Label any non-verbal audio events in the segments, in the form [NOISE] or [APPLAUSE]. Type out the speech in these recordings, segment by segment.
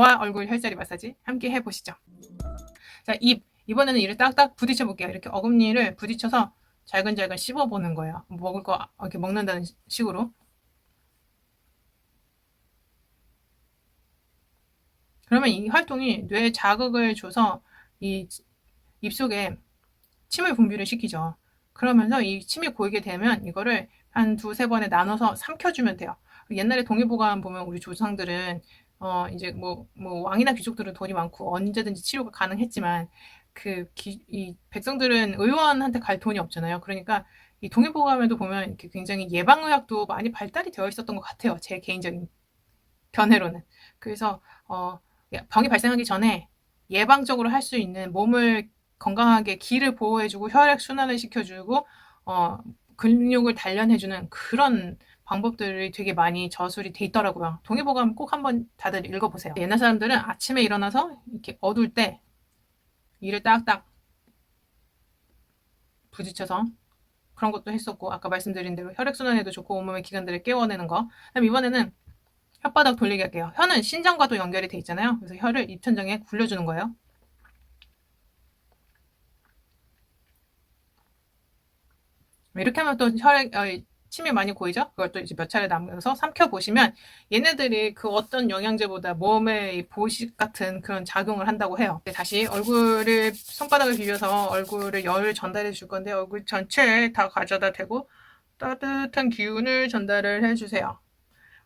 저와 얼굴 혈자리 마사지 함께 해보시죠. 자, 입. 이번에는 이를 딱딱 부딪혀 볼게요. 이렇게 어금니를 부딪혀서 잘근잘근 씹어보는 거예요. 먹을 거 이렇게 먹는다는 식으로. 그러면 이 활동이 뇌에 자극을 줘서 이 입속에 침을 분비를 시키죠. 그러면서 이 침이 고이게 되면 이거를 한 두세 번에 나눠서 삼켜주면 돼요. 옛날에 동의보감 보면 우리 조상들은 어 이제 뭐, 뭐 왕이나 귀족들은 돈이 많고 언제든지 치료가 가능했지만 그이 백성들은 의원한테 갈 돈이 없잖아요. 그러니까 이 동의보감에도 보면 이렇게 굉장히 예방의학도 많이 발달이 되어 있었던 것 같아요. 제 개인적인 견해로는. 그래서 어 병이 발생하기 전에 예방적으로 할 수 있는 몸을 건강하게 기를 보호해주고 혈액 순환을 시켜주고 어 근육을 단련해주는 그런 방법들이 되게 많이 저술이 돼 있더라고요. 동의보감 꼭 한번 다들 읽어보세요. 옛날 사람들은 아침에 일어나서 이렇게 어둘 때 이를 딱딱 부딪혀서 그런 것도 했었고 아까 말씀드린 대로 혈액순환에도 좋고 온몸의 기관들을 깨워내는 거 그다음 이번에는 혓바닥 돌리기 할게요. 혀는 신장과도 연결이 돼 있잖아요. 그래서 혀를 입천장에 굴려주는 거예요. 이렇게 하면 또 혈액, 어, 침이 많이 고이죠? 그걸 또 이제 몇 차례 남겨서 삼켜보시면 얘네들이 그 어떤 영양제보다 몸에 보식 같은 그런 작용을 한다고 해요. 다시 얼굴을, 손바닥을 비벼서 얼굴을 열을 전달해 줄 건데 얼굴 전체에 다 가져다 대고 따뜻한 기운을 전달을 해주세요.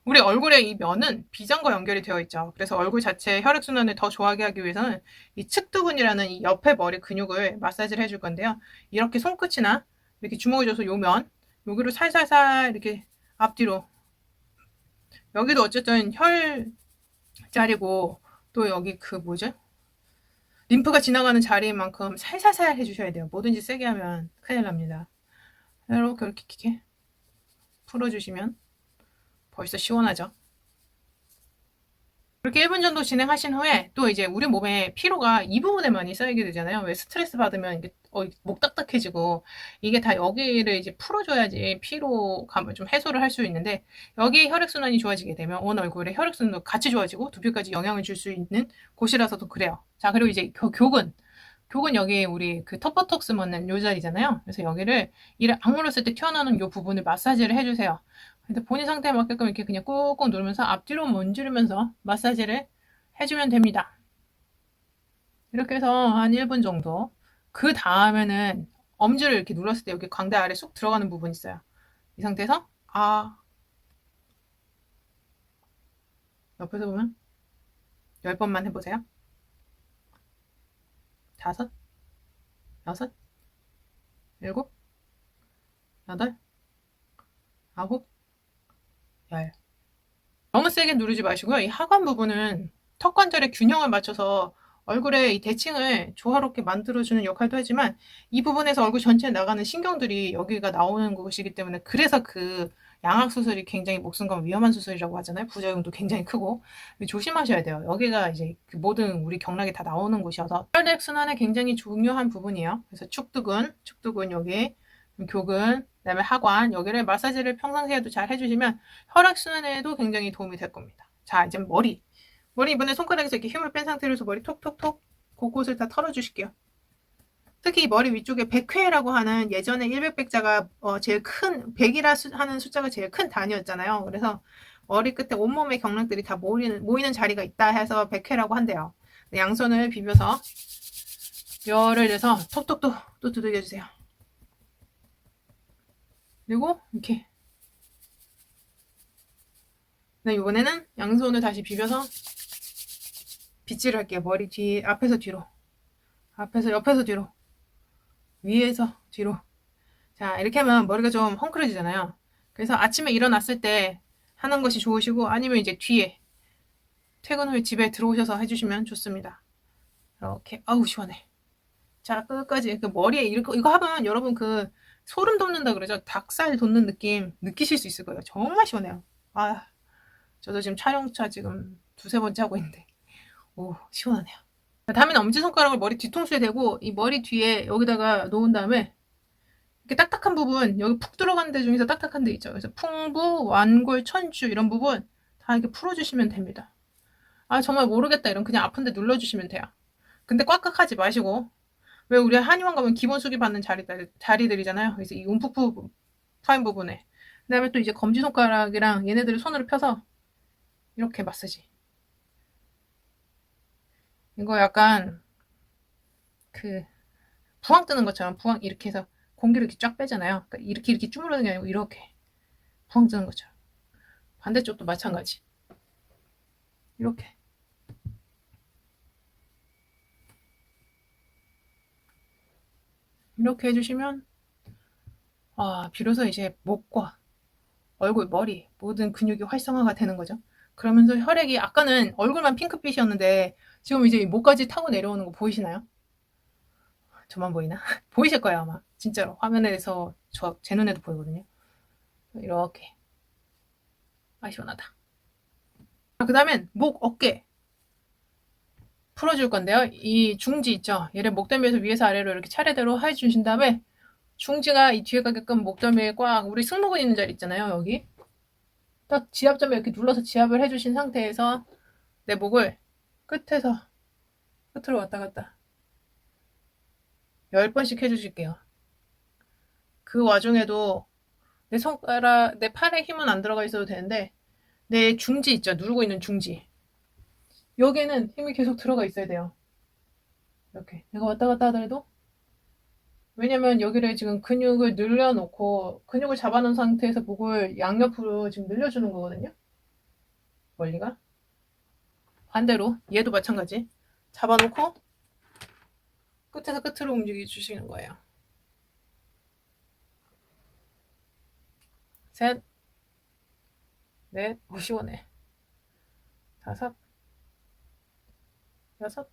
우리 얼굴의 이 면은 비장과 연결이 되어 있죠. 그래서 얼굴 자체의 혈액순환을 더 좋아하게 하기 위해서는 이 측두근이라는 이 옆에 머리 근육을 마사지를 해줄 건데요. 이렇게 손끝이나 이렇게 주먹을 줘서 요 면, 여기로 살살살 이렇게 앞뒤로 여기도 어쨌든 혈 자리고 또 여기 그 뭐죠? 림프가 지나가는 자리인 만큼 살살살 해주셔야 돼요. 뭐든지 세게 하면 큰일 납니다. 이렇게 이렇게, 풀어주시면 벌써 시원하죠? 그렇게 1분 정도 진행하신 후에 또 이제 우리 몸에 피로가 이 부분에 많이 쌓이게 되잖아요. 왜 스트레스 받으면 이게 어, 목 딱딱해지고 이게 다 여기를 이제 풀어줘야지 피로감을 좀 해소를 할 수 있는데 여기 혈액순환이 좋아지게 되면 온 얼굴에 혈액순환도 같이 좋아지고 두피까지 영향을 줄 수 있는 곳이라서도 그래요. 자 그리고 이제 교, 교근 교근 여기 우리 그 터퍼톡스 먹는 요 자리잖아요. 그래서 여기를 이를 악물었을 때 튀어나오는 요 부분을 마사지를 해주세요. 근데 본인 상태에 맞게끔 이렇게 그냥 꾹꾹 누르면서 앞뒤로 문지르면서 마사지를 해주면 됩니다. 이렇게 해서 한 1분 정도. 그 다음에는 엄지를 이렇게 눌렀을 때 여기 광대 아래 쑥 들어가는 부분이 있어요. 이 상태에서 아 옆에서 보면 10번만 해보세요. 다섯, 여섯, 일곱, 여덟, 아홉, 열. 너무 세게 누르지 마시고요. 이 하관 부분은 턱 관절의 균형을 맞춰서 얼굴에 이 대칭을 조화롭게 만들어주는 역할도 하지만 이 부분에서 얼굴 전체에 나가는 신경들이 여기가 나오는 곳이기 때문에 그래서 그 양악 수술이 굉장히 목숨과 위험한 수술이라고 하잖아요. 부작용도 굉장히 크고 조심하셔야 돼요. 여기가 이제 그 모든 우리 경락이 다 나오는 곳이어서 혈액 순환에 굉장히 중요한 부분이에요. 그래서 축두근, 축두근 여기 교근, 그다음에 하관 여기를 마사지를 평상시에도 잘 해주시면 혈액 순환에도 굉장히 도움이 될 겁니다. 자 이제 머리 머리 이번에 손가락에서 이렇게 힘을 뺀 상태로 서 머리 톡톡톡 곳곳을 다 털어주실게요. 특히 머리 위쪽에 백회라고 하는 예전에 100백자가 어 제일 큰 100이라 하는 숫자가 제일 큰 단위였잖아요. 그래서 머리 끝에 온몸의 경락들이 다 모이는, 모이는 자리가 있다 해서 백회라고 한대요. 양손을 비벼서 열을 내서 톡톡톡 또 두들겨주세요. 그리고 이렇게 네, 이번에는 양손을 다시 비벼서 빗질을 할게요. 머리 뒤, 앞에서 뒤로. 앞에서, 옆에서 뒤로. 위에서 뒤로. 자, 이렇게 하면 머리가 좀 헝클어지잖아요. 그래서 아침에 일어났을 때 하는 것이 좋으시고, 아니면 이제 뒤에 퇴근 후에 집에 들어오셔서 해주시면 좋습니다. 이렇게, 아우, 시원해. 자, 끝까지. 그 머리에 이거, 이거 하면 여러분 그 소름 돋는다 그러죠? 닭살 돋는 느낌 느끼실 수 있을 거예요. 정말 시원해요. 아, 저도 지금 촬영차 지금 두세 번째 하고 있는데. 오, 시원하네요. 다음에는 엄지손가락을 머리 뒤통수에 대고 이 머리 뒤에 여기다가 놓은 다음에 이렇게 딱딱한 부분 여기 푹 들어간 데 중에서 딱딱한 데 있죠. 그래서 풍부, 완골, 천주 이런 부분 다 이렇게 풀어주시면 됩니다. 아, 정말 모르겠다. 이러면 그냥 아픈데 눌러주시면 돼요. 근데 꽉꽉 하지 마시고. 왜 우리 한의원 가면 기본 수기 받는 자리들, 자리들이잖아요. 그래서 이 움푹푹 파인 부분에. 그 다음에 또 이제 검지손가락이랑 얘네들을 손으로 펴서 이렇게 마사지. 이거 약간 그 부항 뜨는 것처럼 부항 이렇게 해서 공기를 이렇게 쫙 빼잖아요. 그러니까 이렇게 이렇게 주무르는 게 아니고 이렇게 부항 뜨는 것처럼. 반대쪽도 마찬가지. 이렇게. 이렇게 해주시면 아 비로소 이제 목과 얼굴, 머리 모든 근육이 활성화가 되는 거죠. 그러면서 혈액이 아까는 얼굴만 핑크빛이었는데 지금 이제 목까지 타고 내려오는 거 보이시나요? 저만 보이나? [LAUGHS] 보이실 거예요 아마 진짜로 화면에서 저 제 눈에도 보이거든요. 이렇게 아 시원하다. 그 다음엔 목, 어깨 풀어줄 건데요. 이 중지 있죠. 얘를 목덜미에서 위에서 아래로 이렇게 차례대로 해주신 다음에 중지가 이 뒤에 가게끔 목덜미에 꽉 우리 승모근 있는 자리 있잖아요. 여기 딱 지압점에 이렇게 눌러서 지압을 해주신 상태에서 내 목을 끝에서 끝으로 왔다 갔다 10번씩 해주실게요. 그 와중에도 내 손가락, 내 팔에 힘은 안 들어가 있어도 되는데 내 중지 있죠. 누르고 있는 중지. 여기에는 힘이 계속 들어가 있어야 돼요. 이렇게. 내가 왔다 갔다 하더라도 왜냐면 여기를 지금 근육을 늘려놓고 근육을 잡아놓은 상태에서 목을 양옆으로 지금 늘려주는 거거든요. 멀리가. 반대로 얘도 마찬가지. 잡아놓고 끝에서 끝으로 움직여 주시는 거예요. 셋, 넷, 오 시원해. 다섯, 여섯,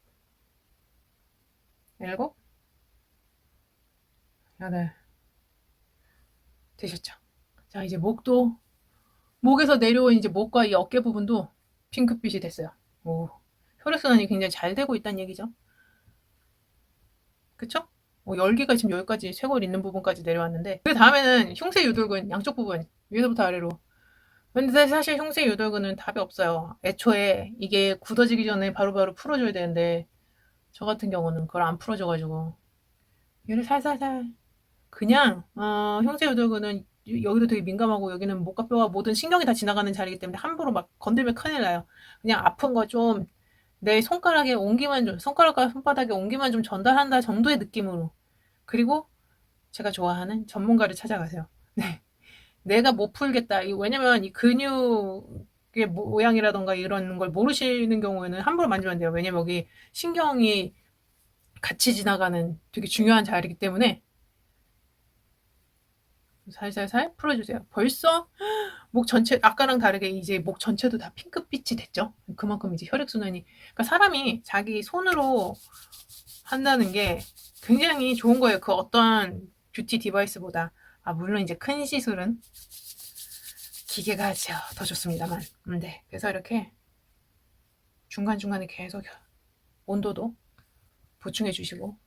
일곱, 여덟. 되셨죠? 자, 이제 목도, 목에서 내려온 이제 목과 이 어깨 부분도 핑크빛이 됐어요. 오, 혈액순환이 굉장히 잘 되고 있다는 얘기죠. 그쵸? 뭐 열기가 지금 여기까지 쇄골 있는 부분까지 내려왔는데 그 다음에는 흉쇄 유돌근 양쪽 부분 위에서부터 아래로 근데 사실 흉쇄 유돌근은 답이 없어요 애초에 이게 굳어지기 전에 바로바로 바로 풀어줘야 되는데 저 같은 경우는 그걸 안 풀어줘가지고 얘를 살살살 그냥 어, 흉쇄 유돌근은 여기도 되게 민감하고 여기는 목과 뼈와 모든 신경이 다 지나가는 자리이기 때문에 함부로 막 건들면 큰일 나요 그냥 아픈 거 좀 내 손가락에 온기만 좀, 손가락과 손바닥에 온기만 좀 전달한다 정도의 느낌으로. 그리고 제가 좋아하는 전문가를 찾아가세요. 네. 내가 못 풀겠다. 왜냐면 이 근육의 모양이라던가 이런 걸 모르시는 경우에는 함부로 만지면 안 돼요. 왜냐면 여기 신경이 같이 지나가는 되게 중요한 자리이기 때문에 살살살 풀어주세요. 벌써 [GASPS] 목 전체 아까랑 다르게 이제 목 전체도 다 핑크빛이 됐죠. 그만큼 이제 혈액 순환이 그러니까 사람이 자기 손으로 한다는 게 굉장히 좋은 거예요. 그 어떤 뷰티 디바이스보다 아 물론 이제 큰 시술은 기계가 더 좋습니다만. 음, 네. 그래서 이렇게 중간중간에 계속 온도도 보충해 주시고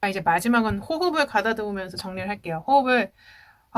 아, 이제 마지막은 호흡을 가다듬으면서 정리를 할게요. 호흡을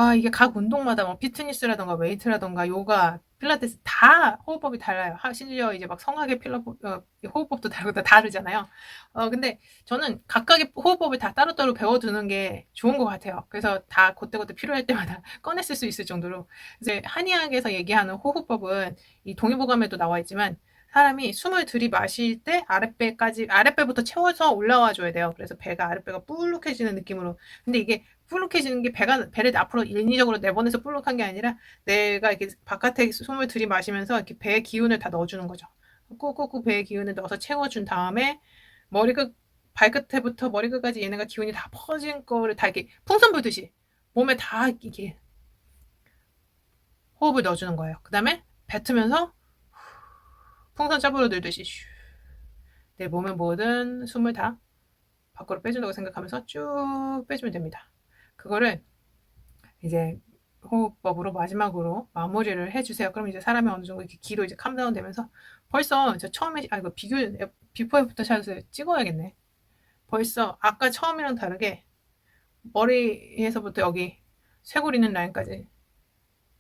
아, 이게 각 운동마다 뭐 피트니스라던가 웨이트라던가 요가, 필라테스 다 호흡법이 달라요. 하, 심지어 이제 막 성악의 필라 어, 호흡법도 다르고 다 다르잖아요. 어, 근데 저는 각각의 호흡법을 다 따로따로 배워두는 게 좋은 것 같아요. 그래서 다 그때그때 필요할 때마다 [LAUGHS] 쓸수 있을 정도로. 이제 한의학에서 얘기하는 호흡법은 이 동의보감에도 나와 있지만 사람이 숨을 들이마실 때 아랫배까지 아랫배부터 채워서 올라와 줘야 돼요. 그래서 배가 아랫배가 불룩해지는 느낌으로. 근데 이게 불룩해지는 게 배가 배를 앞으로 인위적으로 내보내서 불룩한 게 아니라 내가 이렇게 바깥에 숨을 들이마시면서 이렇게 배의 기운을 다 넣어주는 거죠. 꾹꾹꾹 배의 기운을 넣어서 채워준 다음에 머리끝 발끝에부터 머리끝까지 얘네가 기운이 다 퍼진 거를 다 이렇게 풍선 불듯이 몸에 다 이렇게 호흡을 넣어주는 거예요. 그 다음에 뱉으면서 풍선 짜부러 들듯이 내 몸의 모든 숨을 다 밖으로 빼준다고 생각하면서 쭉 빼주면 됩니다. 그거를 이제 호흡법으로 마지막으로 마무리를 해주세요. 그럼 이제 사람이 어느 정도 이렇게 기로 이제 캄다운 되면서 벌써 저 처음에 아 이거 비교 비포 애프터 샷을 찍어야겠네. 벌써 아까 처음이랑 다르게 머리에서부터 여기 쇄골 있는 라인까지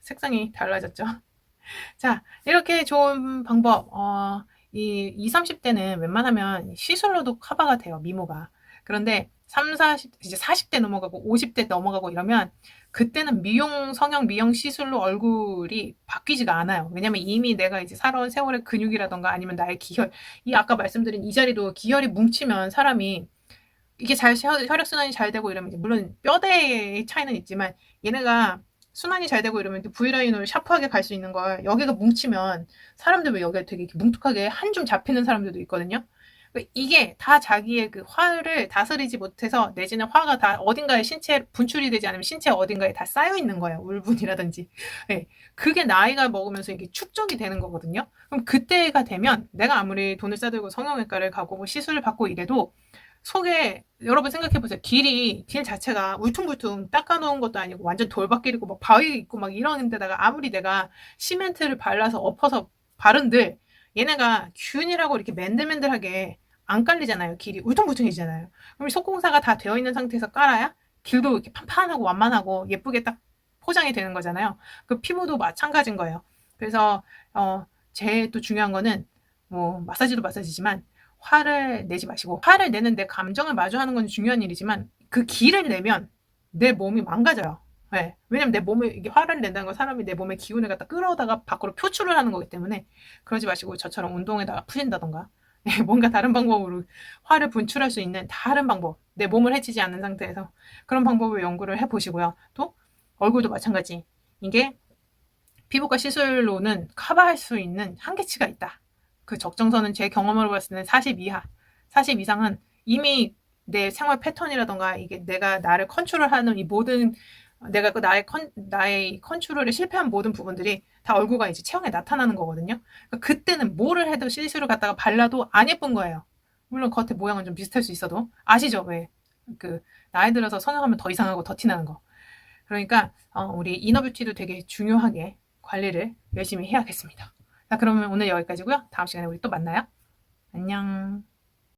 색상이 달라졌죠. [LAUGHS] 자, 이렇게 좋은 방법, 어, 이 20, 30대는 웬만하면 시술로도 커버가 돼요, 미모가. 그런데 3, 40, 이제 40대 넘어가고 50대 넘어가고 이러면 그때는 미용, 성형, 미용 시술로 얼굴이 바뀌지가 않아요. 왜냐면 이미 내가 이제 살아온 세월의 근육이라던가 아니면 나의 기혈, 이 아까 말씀드린 이 자리도 기혈이 뭉치면 사람이 이게 잘 혈- 혈액순환이 잘 되고 이러면 물론 뼈대의 차이는 있지만 얘네가 순환이 잘 되고 이러면 V라인으로 샤프하게 갈 수 있는 걸 여기가 뭉치면 사람들 왜 여기가 되게 뭉툭하게 한 줌 잡히는 사람들도 있거든요. 그러니까 이게 다 자기의 그 화를 다스리지 못해서 내지는 화가 다 어딘가에 신체 분출이 되지 않으면 신체 어딘가에 다 쌓여 있는 거예요. 울분이라든지. 네. 그게 나이가 먹으면서 이게 축적이 되는 거거든요. 그럼 그때가 되면 내가 아무리 돈을 싸들고 성형외과를 가고 뭐 시술을 받고 이래도 속에 여러분 생각해 보세요. 길이 길 자체가 울퉁불퉁 닦아놓은 것도 아니고 완전 돌밭길이고 막 바위 있고 막 이런 데다가 아무리 내가 시멘트를 발라서 엎어서 바른들 얘네가 균이라고 이렇게 맨들맨들하게 안 깔리잖아요. 길이 울퉁불퉁해지잖아요. 그럼 속공사가 다 되어 있는 상태에서 깔아야 길도 이렇게 판판하고 완만하고 예쁘게 딱 포장이 되는 거잖아요. 그 피부도 마찬가지인 거예요. 그래서 어, 제일 또 중요한 거는 뭐 마사지도 마사지지만 화를 내지 마시고 화를 내는 내 감정을 마주하는 건 중요한 일이지만 그 기를 내면 내 몸이 망가져요. 네. 왜냐면 내 몸에 이게 화를 낸다는 건 사람이 내 몸의 기운을 갖다 끌어다가 밖으로 표출을 하는 거기 때문에 그러지 마시고 저처럼 운동에다가 푸신다던가 네, [LAUGHS] 뭔가 다른 방법으로 화를 분출할 수 있는 다른 방법 내 몸을 해치지 않는 상태에서 그런 방법을 연구를 해보시고요. 또 얼굴도 마찬가지 이게 피부과 시술로는 커버할 수 있는 한계치가 있다. 그 적정선은 제 경험으로 봤을 때는 40 이하, 40 이상은 이미 내 생활 패턴이라던가 이게 내가 나를 컨트롤하는 이 모든 내가 그 나의 컨 나의 컨트롤에 실패한 모든 부분들이 다 얼굴과 이제 체형에 나타나는 거거든요. 그러니까 그때는 뭐를 해도 시술을 갖다가 발라도 안 예쁜 거예요. 물론 겉에 모양은 좀 비슷할 수 있어도 아시죠? 왜 그 나이 들어서 성형하면 더 이상하고 더 티나는 거. 그러니까 어, 우리 이너뷰티도 되게 중요하게 관리를 열심히 해야겠습니다. 자, 그러면 오늘 여기까지고요. 다음 시간에 우리 또 만나요. 안녕.